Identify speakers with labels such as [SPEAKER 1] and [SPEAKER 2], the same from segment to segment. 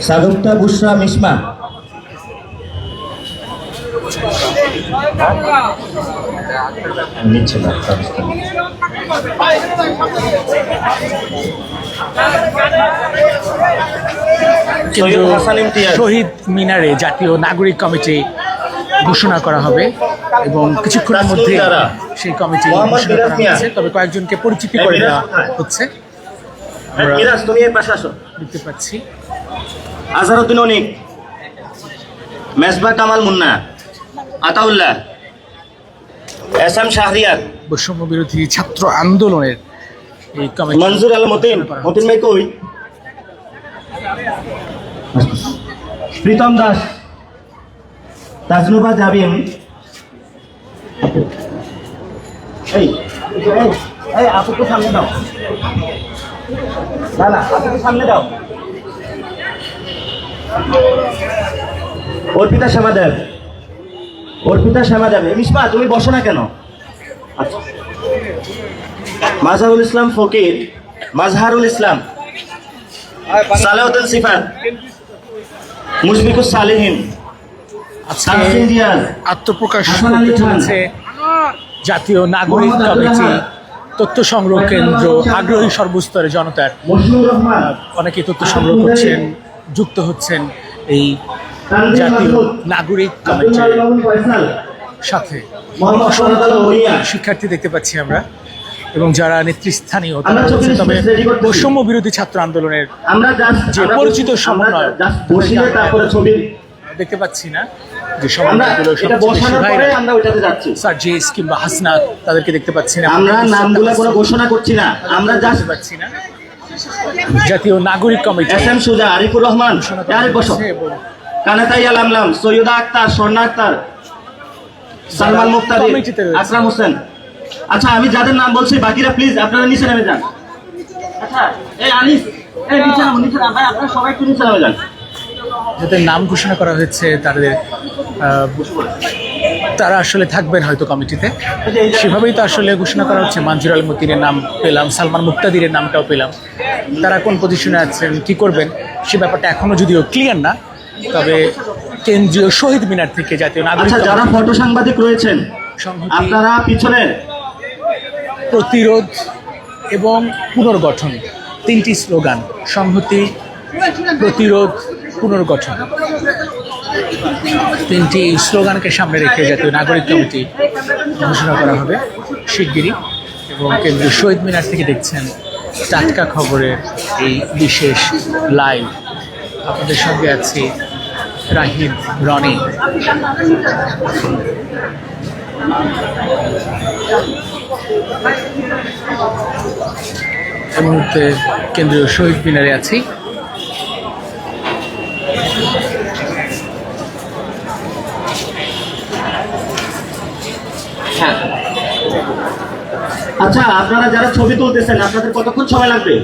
[SPEAKER 1] সাগরটা বুসরা মিসমা নিচ্ছে না
[SPEAKER 2] শহীদ মিনারে জাতীয় নাগরিক কমিটি ঘোষণা করা হবে এবং কিছুক্ষণের মধ্যে সেই কমিটি ঘোষণা করা। হচ্ছে। তবে কয়েকজনকে পরিচিতি করে দেওয়া হচ্ছে। আমরা
[SPEAKER 1] মিরাজ তুমি এই পাশে আসো।
[SPEAKER 2] দেখতে পাচ্ছি।
[SPEAKER 1] আজহারউদ্দিন অনিক মেসবা কামাল মুন্না আতাউল্লাহ এস এম শাহরিয়ার
[SPEAKER 2] বৈষম্য বিরোধী ছাত্র আন্দোলনের এই কমিটি
[SPEAKER 1] মনজুর আল মতিন মতিন ভাই কই? প্রীতম দাস তাজনুবা এই এই, এই আপুকে সামনে দাও। না না সামনে দাও। অর্পিতা শ্যামা দেব অর্পিতা শ্যামা দেব মিসমা তুমি বসো না কেন? আচ্ছা। মাজহারুল ইসলাম ফকির মাজহারুল ইসলাম সালাউদ্দিন সিফাত মুশফিকুস সালিহিন
[SPEAKER 2] আত্মপ্রকাশ জাতীয় নাগরিক কমিটি। তথ্য সংগ্রহ কেন্দ্র আগ্রহী সর্বস্তরে জনতার অনেকে তথ্য সংগ্রহ করছেন যুক্ত হচ্ছেন এই জাতীয় নাগরিক কমিটির সাথে। শিক্ষার্থী দেখতে পাচ্ছি আমরা এবং যারা নেতৃস্থানীয় তারা হচ্ছে তবে। বৈষম্য বিরোধী ছাত্র আন্দোলনের যে পরিচিত সমন্বয়,
[SPEAKER 1] ছবি
[SPEAKER 2] দেখতে পাচ্ছি না। যে
[SPEAKER 1] যাচ্ছি।
[SPEAKER 2] সার্জিস কিংবা হাসনাত তাদেরকে দেখতে পাচ্ছি না।
[SPEAKER 1] আমরা নামগুলো কোনো ঘোষণা করছি না। আমরা
[SPEAKER 2] পাচ্ছি না। জাতীয় নাগরিক committee.
[SPEAKER 1] S M Suja Arifur Rahman কানাতাই Syeda Akter Swarna Akter Salman
[SPEAKER 2] রয়েছে।
[SPEAKER 1] আকরাম হোসেন। আচ্ছা আমি যাদের নাম বলছি বাকিরা প্লিজ আপনারা নিচে নেমে যান। আচ্ছা এই আনিস এই নিচে নামো নিচে নামো। ভাই আপনারা সবাই একটু নিচে নেমে যান।
[SPEAKER 2] যাদের নাম ঘোষণা করা হয়েছে তাদের তারা আসলে থাকবেন হয়তো কমিটিতে। সেভাবেই তো আসলে ঘোষণা করা হচ্ছে মানজুর আল মতিনের নাম পেলাম সালমান মুক্তাদিরের নামটাও পেলাম। তারা কোন পজিশনে আছেন কি করবেন সে ব্যাপারটা এখনও যদিও ক্লিয়ার না তবে কেন্দ্রীয় শহীদ মিনার থেকে জাতীয় নাগরিক
[SPEAKER 1] আচ্ছা যারা ফটো সাংবাদিক রয়েছেন আপনারা পিছনের
[SPEAKER 2] প্রতিরোধ এবং পুনর্গঠন তিনটি স্লোগান সংহতি প্রতিরোধ পুনর্গঠন। তিনটি স্লোগানকে সামনে রেখে জাতীয় নাগরিক কমিটি ঘোষণা করা হবে শিগগিরই এবং কেন্দ্রীয় শহীদ মিনার থেকে দেখছেন টাটকা খবরের এই বিশেষ লাইভ। আপনাদের সঙ্গে আছি রাহিদ রনি। এই মুহূর্তে কেন্দ্রীয় শহীদ মিনারে আছি
[SPEAKER 1] আচ্ছা আপনারা যারা ছবি তুলতেছেন আপনাদের কতক্ষণ সময় লাগবে?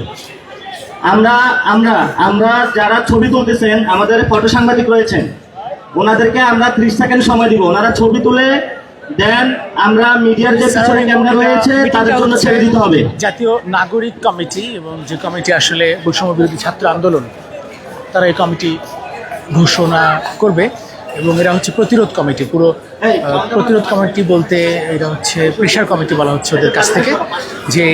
[SPEAKER 1] আমরা আমরা আমরা যারা ছবি তুলতেছেন আমাদের ফটো সাংবাদিক রয়েছেন ওনাদেরকে আমরা ত্রিশ সেকেন্ড সময় দিব। ওনারা ছবি তুলে দেন আমরা মিডিয়ার যে পিছনে ক্যামেরা রয়েছে তাদের জন্য ছেড়ে দিতে হবে।
[SPEAKER 2] জাতীয় নাগরিক কমিটি এবং যে কমিটি আসলে বৈষম্য বিরোধী ছাত্র আন্দোলন তারা এই কমিটি ঘোষণা করবে। এবং এরা হচ্ছে প্রতিরোধ কমিটি পুরো প্রতিরোধ কমিটি বলতে এটা হচ্ছে প্রেশার কমিটি বলা হচ্ছে ওদের কাছ থেকে যে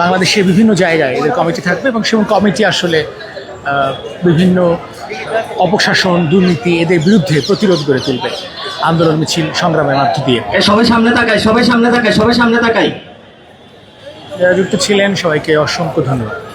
[SPEAKER 2] বাংলাদেশের বিভিন্ন জায়গায় এদের কমিটি থাকবে এবং সেরকম কমিটি আসলে বিভিন্ন অপশাসন দুর্নীতি এদের বিরুদ্ধে প্রতিরোধ গড়ে তুলবে আন্দোলন মিছিল সংগ্রামের মধ্য দিয়ে।
[SPEAKER 1] সবাই সামনে তাকাই সবাই সামনে তাকাই সবাই সামনে তাকাই
[SPEAKER 2] যারা যুক্ত ছিলেন সবাইকে অসংখ্য ধন্যবাদ।